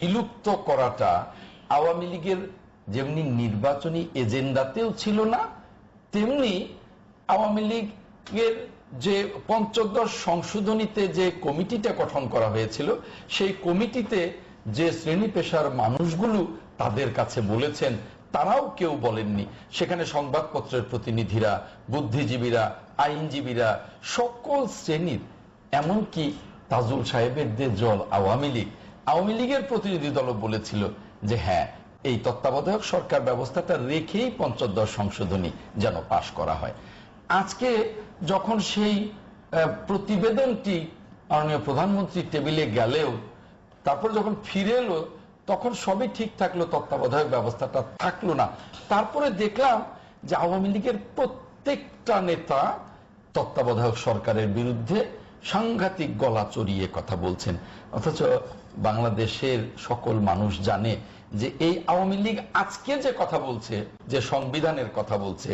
বিলুপ্ত করাটা আওয়ামী লীগের যেমনি নির্বাচনী এজেন্ডাতেও ছিল না, তেমনি আওয়ামী লীগের যে পঞ্চদশ সংশোধনীতে যে কমিটিটা গঠন করা হয়েছিল, সেই কমিটিতে যে শ্রেণি পেশার মানুষগুলো তাদের কাছে বলেছেন, তারাও কেউ বলেননি। সেখানে সংবাদপত্রের প্রতিনিধিরা, বুদ্ধিজীবীরা, আইনজীবীরা, সকল শ্রেণির, এমনকি তাজুল সাহেবের যে জল আওয়ামী লীগ আওয়ামী লীগের প্রতিনিধি দল বলেছিল যে হ্যাঁ এই তত্ত্বাবধায়ক সরকার ব্যবস্থাটা রেখেই পঞ্চদশ সংশোধনী যেন পাশ করা হয়। আজকে যখন সেই প্রতিবেদনটি মাননীয় প্রধানমন্ত্রী টেবিলে গেলেও, তারপর যখন ফিরে এলো, তখন সবই ঠিক থাকল, তত্ত্বাবধায়ক ব্যবস্থাটা থাকল না। তারপরে দেখলাম যে আওয়ামী লীগের প্রত্যেকটা নেতা তত্ত্বাবধায়ক সরকারের বিরুদ্ধে সাংঘাতিক গলা চড়িয়ে কথা বলছেন। অথচ বাংলাদেশের সকল মানুষ জানে যে এই আওয়ামী লীগ আজকে যে কথা বলছে, যে সংবিধানের কথা বলছে,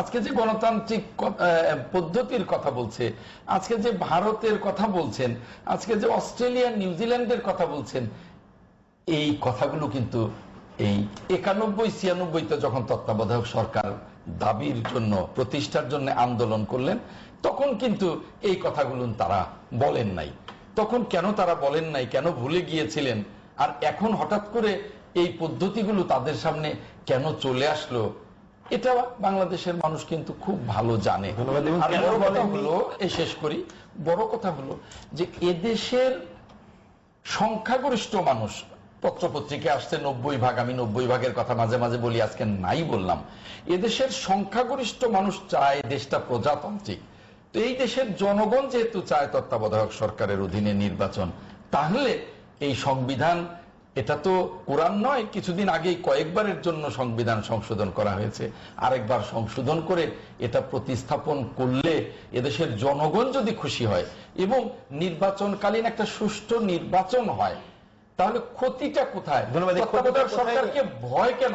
আজকে যে গণতান্ত্রিক পদ্ধতির কথা বলছে, আজকে যে ভারতের কথা বলছেন, আজকে যে অস্ট্রেলিয়া নিউজিল্যান্ডের কথা বলছেন, এই কথাগুলো কিন্তু এই একানব্বই, ছিয়ানব্বইতে যখন তত্ত্বাবধায়ক সরকার দাবির জন্য, প্রতিষ্ঠার জন্য আন্দোলন করলেন, তখন কিন্তু এই কথাগুলো তারা বলেন নাই। তখন কেন তারা বলেন নাই কেন ভুলে গিয়েছিলেন? আর এখন হঠাৎ করে এই পদ্ধতিগুলো তাদের সামনে কেন চলে আসলো? এটা বাংলাদেশের মানুষ কিন্তু খুব ভালো জানে। বড় কথা হলো এই শেষ করি বড় কথা হলো যে এদেশের সংখ্যাগরিষ্ঠ মানুষ পত্রপত্রিকা আসছে নব্বই ভাগ আমি নব্বই ভাগের কথা মাঝে মাঝে বলি আজকে নাই বললাম এদেশের সংখ্যাগরিষ্ঠ মানুষ চায় দেশটা প্রজাতান্ত্রিক। তো এই দেশের জনগণ যেহেতু চায় তত্ত্বাবধায়ক সরকারের অধীনে নির্বাচন তাহলে এই সংবিধান এটা তো কোরআন নয় কিছুদিন আগেই কয়েকবারের জন্য সংবিধান সংশোধন করা হয়েছে। আরেকবার সংশোধন করে এটা প্রতিস্থাপন করলে এদেশের জনগণ যদি খুশি হয় এবং নির্বাচনকালীন একটা সুষ্ঠু নির্বাচন হয় তাহলে ক্ষতিটা কোথায়? সরকারকে ভয় কেন?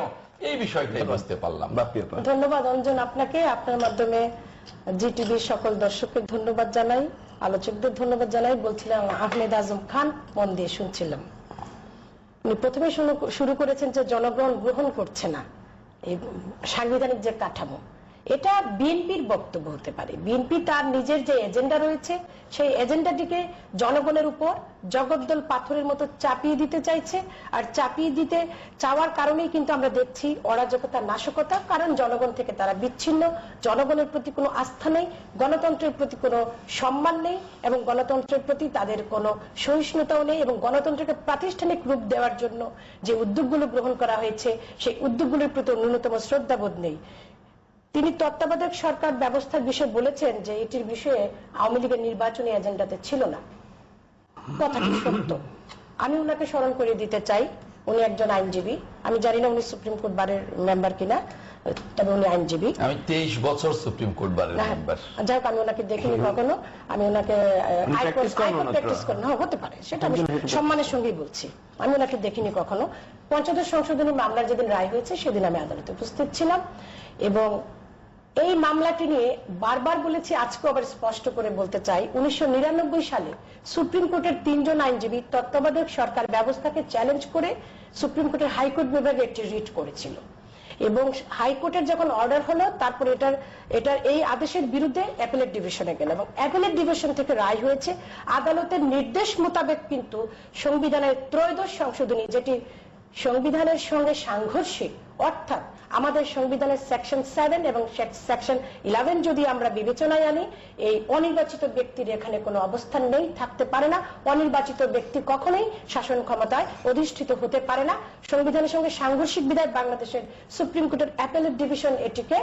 এই বিষয়টাই বুঝতে পারলাম। না। ধন্যবাদ অঞ্জন আপনাকে। আপনার মাধ্যমে জিটিভির সকল দর্শককে ধন্যবাদ জানাই। আলোচকদের ধন্যবাদ জানাই। বলছিলাম, আহমেদ আজম খান মন দিয়ে শুনছিলাম। উনি প্রথমে শুরু- শুরু করেছেন যে জনগণ গ্রহণ করছে না। এই সাংবিধানিক যে কাঠামো এটা বিএনপির বক্তব্য হতে পারে। বিএনপি তার নিজের যে এজেন্ডা রয়েছে, সেই এজেন্ডাটিকে জনগণের উপর জগদ্দল পাথরের মতো চাপিয়ে দিতে চাইছে। আর চাপিয়ে দিতে চাওয়ার কারণেই কিন্তু আমরা দেখছি অরাজকতা, নাশকতা, কারণ জনগণ থেকে তারা বিচ্ছিন্ন। জনগণের প্রতি কোনো আস্থা নেই, গণতন্ত্রের প্রতি কোনো সম্মান নেই এবং গণতন্ত্রের প্রতি তাদের কোনো সহিষ্ণুতাও নেই এবং গণতন্ত্রকে প্রাতিষ্ঠানিক রূপ দেওয়ার জন্য যে উদ্যোগগুলো গ্রহণ করা হয়েছে, সেই উদ্যোগগুলোর প্রতি ন্যূনতম শ্রদ্ধাবোধ নেই। তিনি তত্ত্বাবধায়ক সরকার ব্যবস্থার বিষয়ে বলেছেন যে এটির বিষয়ে আওয়ামী লীগের নির্বাচনী এজেন্ডাতে ছিল না। কথাটি সত্য। আমি ওনাকে স্মরণ করে দিতে চাই। উনি একজন আইনজীবী। আমি জানি না উনি সুপ্রিম কোর্ট বারের মেম্বার কিনা তবে উনি আইনজীবী। আমি তেইশ বছর সুপ্রিম কোর্ট বারের হ্যাঁ, মেম্বার। যাই হোক আমি ওনাকে দেখিনি কখনো। আমি ওনাকে প্র্যাকটিস করেন হ্যাঁ, হতে পারে। সেটা আমি সম্মানের সঙ্গেই বলছি। আমি ওনাকে দেখিনি কখনো। পঞ্চদশ সংশোধনী মামলার যেদিন রায় হয়েছে সেদিন আমি আদালতে উপস্থিত ছিলাম। এবং এই মামলাটি নিয়ে বারবার বলেছি আজকে আবার স্পষ্ট করে বলতে চাই, উনিশশো নিরানব্বই সালে সুপ্রিম কোর্টের তিনজন আইনজীবী তত্ত্বাবধায়ক সরকার ব্যবস্থাকে চ্যালেঞ্জ করে সুপ্রিম কোর্টের হাইকোর্ট বিভাগে একটি রিট করেছিল। এবং হাইকোর্টের যখন অর্ডার হলো, তারপর এটার এটার এই আদেশের বিরুদ্ধে অ্যাপেলেট ডিভিশনে গেল এবং অ্যাপেলেট ডিভিশন থেকে রায় হয়েছে, আদালতের নির্দেশ মোতাবেক কিন্তু সংবিধানের ত্রয়োদশ সংশোধনী, যেটি সংবিধানের সঙ্গে সাংঘর্ষিক, অর্থাৎ আমাদের সংবিধানের সেকশন সেভেন এবং সেকশন ইলেভেন যদি আমরা বিবেচনায় আনি, এই অনির্বাচিত ব্যক্তির এখানে কোনো অবস্থান নেই, থাকতে পারে না। অনির্বাচিত ব্যক্তি কখনোই শাসন ক্ষমতায় অধিষ্ঠিত হতে পারে না। সংবিধানের সঙ্গে সাংঘর্ষিক বিধায় বাংলাদেশের সুপ্রিম কোর্টের অ্যাপেলেট ডিভিশন এটিকে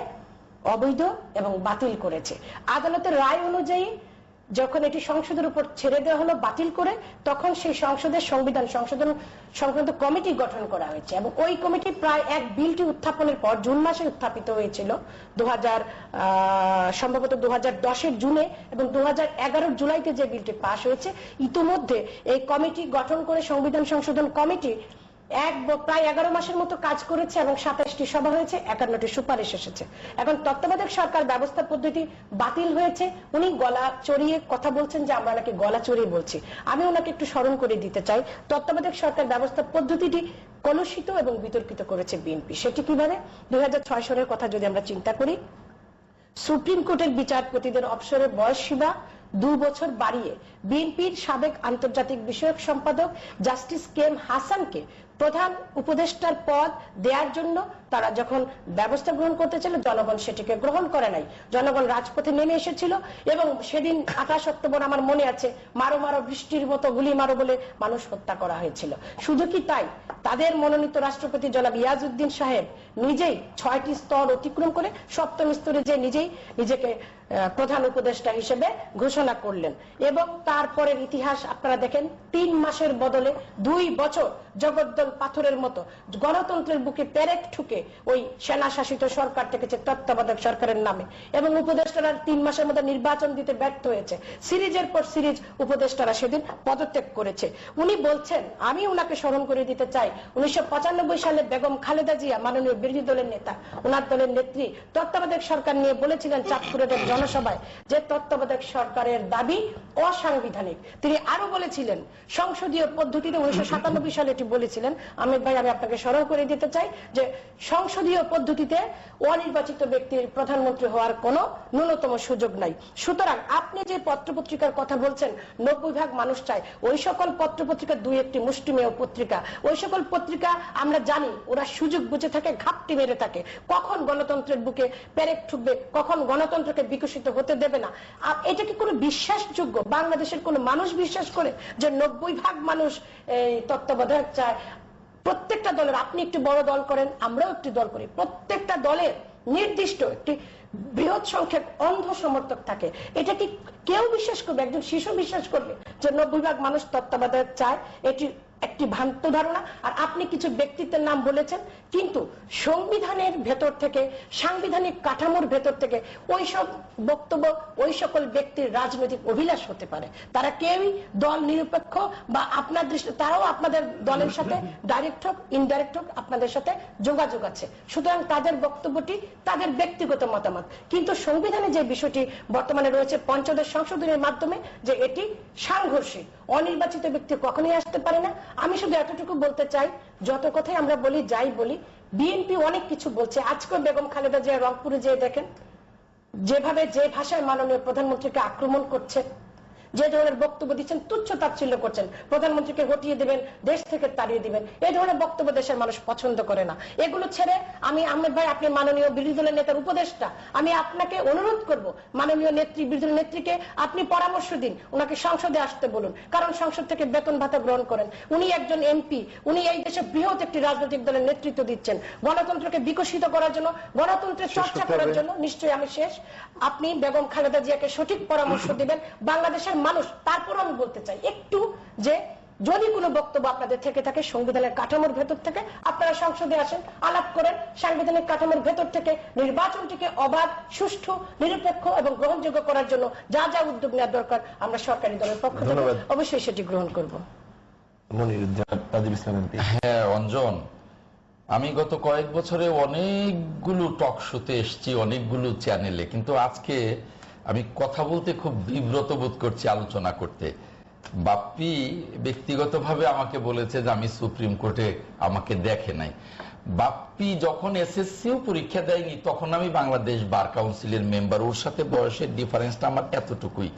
অবৈধ এবং বাতিল করেছে। আদালতের রায় অনুযায়ী যখন এটি সংসদের উপর ছেড়ে দেওয়া হলো, বাতিল করে, তখন সেই সংসদের সংবিধান সংশোধন সংক্রান্ত কমিটি গঠন করা হয়েছে। এবং ওই কমিটি প্রায় এক বিলটি উত্থাপনের পর জুন মাসে উত্থাপিত হয়েছিল। দু সম্ভবত দু হাজার জুনে এবং দু জুলাইতে যে বিলটি পাশ হয়েছে, ইতোমধ্যে এই কমিটি গঠন করে সংবিধান সংশোধন কমিটি এক প্রায় এগারো মাসের মতো কাজ করেছে এবং সাতাশটি সভা হয়েছে, একান্নটি সুপারিশ এসেছে। এখন তত্ত্বাবধায়ক সরকার ব্যবস্থা পদ্ধতি বাতিল হয়েছে। উনি গলা চড়িয়ে কথা বলছেন যে আমরা নাকি গলা চড়িয়ে বলছি। আমি ওনাকে একটু স্মরণ করে দিতে চাই, তত্ত্বাবধায়ক সরকার ব্যবস্থা পদ্ধতিটি কলুষিত এবং বিতর্কিত করেছে বিএনপি। সেটি কীভাবে? দুই হাজার সালের কথা যদি আমরা চিন্তা করি, সুপ্রিম কোর্টের বিচারপতিদের অবসরের বয়স সীমা দু বছর বাড়িয়ে বিএনপির সাবেক আন্তর্জাতিক বিষয়ক সম্পাদক জাস্টিস কে এম হাসানকে প্রধান উপদেষ্টার পদ দেওয়ার জন্য তারা যখন ব্যবস্থা গ্রহণ করতে ছিল জনগণ সেটিকে গ্রহণ করে নাই। জনগণ রাজপথে নেমে এসেছিল এবং সেদিন আঠাশ অক্টোবর আমার মনে আছে, মারো মারো বৃষ্টির মতো গুলি মারো বলে মানুষ হত্যা করা হয়েছিল। শুধু কি তাই? তাদের মনোনীত রাষ্ট্রপতি জনাব ইয়াজউদ্দিন সাহেব নিজেই ছয়টি স্তর অতিক্রম করে সপ্তম স্তরে যে নিজেই নিজেকে প্রধান উপদেষ্টা হিসেবে ঘোষণা করলেন। এবং তারপরের ইতিহাস আপনারা দেখেন, তিন মাসের বদলে দুই বছর জগদ্দল পাথরের মতো গণতন্ত্রের বুকে পেরেক ঠুকে ওই সেনা শাসিত সরকার থেকেছে তত্ত্বাবধায়ক সরকারের নামে। এবং উপদেষ্টারা তিন মাসের মধ্যে নির্বাচন দিতে ব্যর্থ হয়েছে। সিরিজের পর সিরিজ উপদেষ্টারা সেদিন পদত্যাগ করেছে। উনি বলছেন, আমি উনাকে স্মরণ করে দিতে চাই, উনিশশো পঁচানব্বই সালে বেগম খালেদা জিয়া মাননীয় বিরোধী দলের নেতা, উনার দলের নেত্রী, তত্ত্বাবধায়ক সরকার নিয়ে বলেছিলেন চাঁদপুরের জনসভায় যে তত্ত্বাবধায়ক সরকারের দাবি অসাংবিধানিক। তিনি আরও বলেছিলেন, সংসদীয় পদ্ধতিতে উনিশশো সালে এটি বলেছিলেন। আমির ভাই, আমি আপনাকে স্মরণ করে দিতে চাই যে সংসদীয় পদ্ধতিতে অনির্বাচিত ব্যক্তির প্রধানমন্ত্রী হওয়ার কোনো ন্যূনতম সুযোগ নাই। সুতরাং আপনি যে পত্রপত্রিকার কথা বলছেন, নব্বই ভাগ মানুষ চায়, ওই সকল পত্রপত্রিকা দুই একটি মুষ্টিমেয় পত্রিকা। ওই সকল পত্রিকা আমরা জানি, ওরা সুযোগ বুঝে থাকে, ঘাপটি মেরে থাকে। কখন গণতন্ত্রের বুকে পেরেক ঠুকবে, কখন গণতন্ত্রকে বিকশিত হতে দেবে না। এটা কি কোনো বিশ্বাসযোগ্য? বাংলাদেশের কোনো মানুষ বিশ্বাস করে যে নব্বই ভাগ মানুষ তত্ত্বাবধায়ক চায়? প্রত্যেকটা দলের, আপনি একটি বড় দল করেন, আমরাও একটি দল করি। প্রত্যেকটা দলের নির্দিষ্ট একটি বৃহৎ সংখ্যক অন্ধ সমর্থক থাকে। এটা কি কেউ বিশ্বাস করবে? একজন শিশু বিশ্বাস করবে যে নব্বই ভাগ মানুষ তত্ত্বাবধায়ক চায়? এটি একটি ভ্রান্ত ধারণা, আর আপনি কিছু ব্যক্তিত্বের নাম বলেছেন, কিন্তু সংবিধানের ভেতর থেকে, সাংবিধানিক কাঠামোর ভেতর থেকে ওই সব বক্তব্য ওই সকল ব্যক্তির রাজনৈতিক অভিলাষ হতে পারে। তারা কেউই দল নিরপেক্ষ বা আপনার দৃষ্টি, তারাও আপনাদের দলের সাথে ডাইরেক্ট হোক ইনডাইরেক্ট হোক, আপনাদের সাথে যোগাযোগ আছে। সুতরাং তাদের বক্তব্যটি তাদের ব্যক্তিগত মতামত। কিন্তু সংবিধানে যে বিষয়টি বর্তমানে রয়েছে, পঞ্চদশ সংশোধনের মাধ্যমে যে এটি সাংঘর্ষিক, অনির্বাচিত ব্যক্তি কখনোই আসতে পারে না। আমি শুধু এতটুকু বলতে চাই, যত কথাই আমরা বলি, যাই বলি বিএনপি অনেক কিছু বলছে। আজকে বেগম খালেদা জিয়া রংপুরে যেয়ে দেখেন, যেভাবে যে ভাষায় মাননীয় প্রধানমন্ত্রীকে আক্রমণ করছে যে ধরনের বক্তব্য দিচ্ছেন তুচ্ছ তাচ্ছিল্য করছেন প্রধানমন্ত্রীকে হটিয়ে দিবেন দেশ থেকে তাড়িয়ে দিবেন এই ধরনের বক্তব্য দেশের মানুষ পছন্দ করে না। এগুলো ছেড়ে আমি আহমেদ ভাই আপনি মাননীয় বিরোধী দলের নেতার উপদেষ্টা আমি আপনাকে অনুরোধ করব মাননীয় নেত্রী বিরোধী নেত্রীকে আপনি পরামর্শ দিন ওনাকে সংসদে আসতে বলুন কারণ সংসদ থেকে বেতন ভাতা গ্রহণ করেন। উনি একজন এমপি উনি এই দেশে বৃহৎ একটি রাজনৈতিক দলের নেতৃত্ব দিচ্ছেন। গণতন্ত্রকে বিকশিত করার জন্য গণতন্ত্রের চর্চা করার জন্য নিশ্চয়ই আমি শেষ। আপনি বেগম খালেদা জিয়াকে সঠিক পরামর্শ দিবেন বাংলাদেশের মানুষ তারপর আমি বলতে চাই একটু যে যদি কোনো বক্তব্য আপনাদের থেকে থাকে সংবিধানের কাঠামোর ভেতর থেকে আপনারা সংসদে আসেন আলাপ করেন সাংবিধানিক কাঠামোর ভেতর থেকে নির্বাচনটিকে অবাধ সুষ্ঠু নিরপেক্ষ এবং গ্রহণযোগ্য করার জন্য যা যা উদ্যোগ নেওয়া দরকার আমরা সরকারি দলের পক্ষ থেকে অবশ্যই সেটি গ্রহণ করব। হ্যাঁ অঞ্জন আমি গত কয়েক বছরে অনেকগুলো টক শোতে এসছি অনেকগুলো চ্যানেলে কিন্তু আজকে আমি কথা বলতে খুব বিব্রত বোধ করছি আলোচনা করতে। বাপ্পি ব্যক্তিগতভাবে আমাকে বলেছে যে আমি সুপ্রিম কোর্টে আমাকে দেখে নাই। বাপ্পি যখন এসএসসিও পরীক্ষা দেয়নি তখন আমি বাংলাদেশ বার কাউন্সিলের মেম্বার। ওর সাথে বয়সের ডিফারেন্সটা আমার এতটুকুই।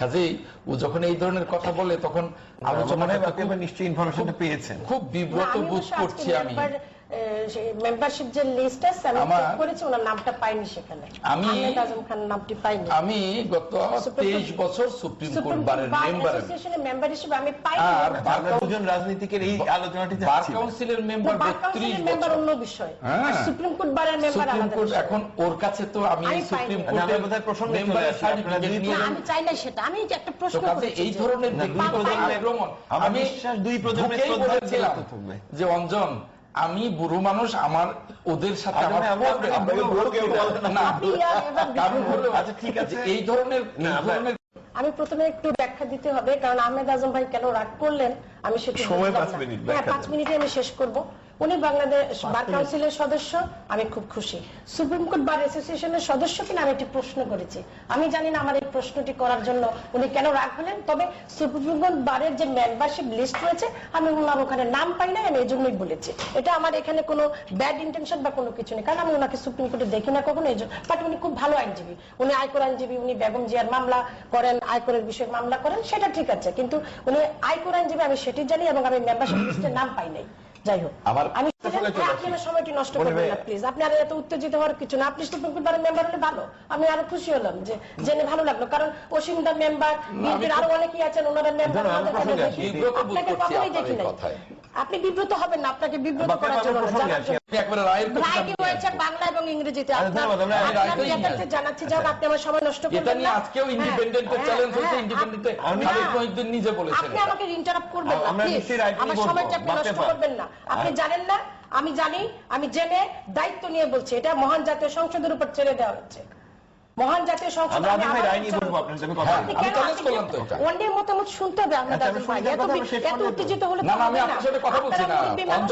কাজেই ও যখন এই ধরনের কথা বলে তখন আবার নিশ্চয়ই ইনফরমেশনটা পেয়েছেন। খুব বিব্রত বোধ করছি আমি। মেম্বারশিপ যে লিস্ট আছে আমি check করেছি ওনার নামটা পাইনি সেখানে। আমি- আহমেদ আজম খান নামটি পাইনি। আমি গত সুপ্রিম তেইশ কোর্ট- বছর সুপ্রিম কোর্ট সুপ্রিম বারের কোর্ট বার মেম্বার অ্যাসোসিয়েশনের মেম্বার হিসেবে আমি পাইনি। আর বার দুজন রাজনীতিকের এই আলোচনাটি বার কাউন্সিলের মেম্বার বার বত্রিশ কাউন্সিলের মেম্বার অন্য বিষয়। হ্যাঁ। আর সুপ্রিম কোর্ট বারের মেম্বার সুপ্রিম কোর্ট এখন ওর কাছে তো আমি সুপ্রিম। কোর্টের বোধহয় প্রসঙ্গে চলে আসি। আপনারা সার্টিফিকেট নিয়ে না, আমি চাই না সেটা। আমি যে একটা প্রশ্ন করেছি এই ধরনের দুই প্রজন্মের- আক্রমণ আমি বিশ্বাস দুই প্রজন্মের শ্রদ্ধা বলেছিলাম যে অঞ্জন আমি বুড়ো মানুষ আমার ওদের সাথে আচ্ছা, আমার আচ্ছা, ঠিক আছে। এই ধরনের আমি প্রথমে একটু ব্যাখ্যা দিতে হবে কারণ আহমেদ আজম ভাই কেন রাগ করলেন আমি সেটা সময় পাঁচ মিনিট, হ্যাঁ পাঁচ মিনিটে আমি শেষ করব। উনি বাংলাদেশ বার কাউন্সিলের সদস্য আমি খুব খুশি। সুপ্রিম কোর্ট বার অ্যাসোসিয়েশনের সদস্য কিনা আমি একটি প্রশ্ন করেছি। আমি জানি না আমার এই প্রশ্নটি করার জন্য উনি কেন রাগ হলেন তবে সুপ্রিম কোর্ট বারের যে মেম্বারশিপ লিস্ট রয়েছে আমি ওনার ওখানে নাম পাই না আমি এই জন্যই বলেছি। এটা আমার এখানে কোনো ব্যাড ইন্টেনশন বা কোনো কিছু নেই কারণ আমি ওনাকে সুপ্রিম কোর্টে দেখি না কখনো এই জন্য বাট উনি খুব ভালো আইনজীবী। উনি আয়কর আইনজীবী উনি বেগম জিয়ার মামলা করেন আয়করের বিষয়ে মামলা করেন সেটা ঠিক আছে। কিন্তু উনি আয়কর আইনজীবী আমি সেটি জানি এবং আমি মেম্বারশিপ লিস্টের নাম পাই নাই। যাই হোক আমার- আমি আপনি আমার সময়টি নষ্ট করবেন না প্লিজ আপনি আর এত উত্তেজিত হওয়ার কিছু না। আপনি সুপ্রিম কোর্ট বারের মেম্বার হলে ভালো। আমি আরও খুশি হলাম যে জেনে ভালো লাগল। কারণ অসীম দা মেম্বার বিএনপির আরও অনেকেই আছেন ওনারা মেম্বার আপনাকে কখনোই দেখি নাই। আপনি বিব্রত হবেন না আপনাকে বিব্রত করার জন্য আমি একবারে রায়ের বাংলা এবং ইংরেজিতে। জানাচ্ছি আপনি আমার সময় নষ্ট এটা নিয়ে আজকেও হ্যাঁ, হ্যাঁ, চ্যালেঞ্জ হচ্ছে হ্যাঁ, ইন্ডিপেন্ডেন্টে আপনি- খালিদ মহিউদ্দিন নিজে বলেছেন আপনি আমাকে ইন্টারাপ্ট করবেন না প্লিজ আমার সময়টা আপনি নষ্ট করবেন। না। আপনি জানেন না? আমি জানি আমি জেনে দায়িত্ব নিয়ে বলছি। এটা মহান জাতীয় সংসদের উপর ছেড়ে দেওয়া হচ্ছে। মহান জাতীয় সংসদ আমরা আমি ভাই রায় নিয়ে বলব, আপনার সাথে কথা আমি চ্যালেঞ্জ করলাম তো অন্যের মতামত শুনতে হবে আচ্ছা, আমি এত উত্তেজিত হলে না না আমি আপনার সাথে কথা বলছি না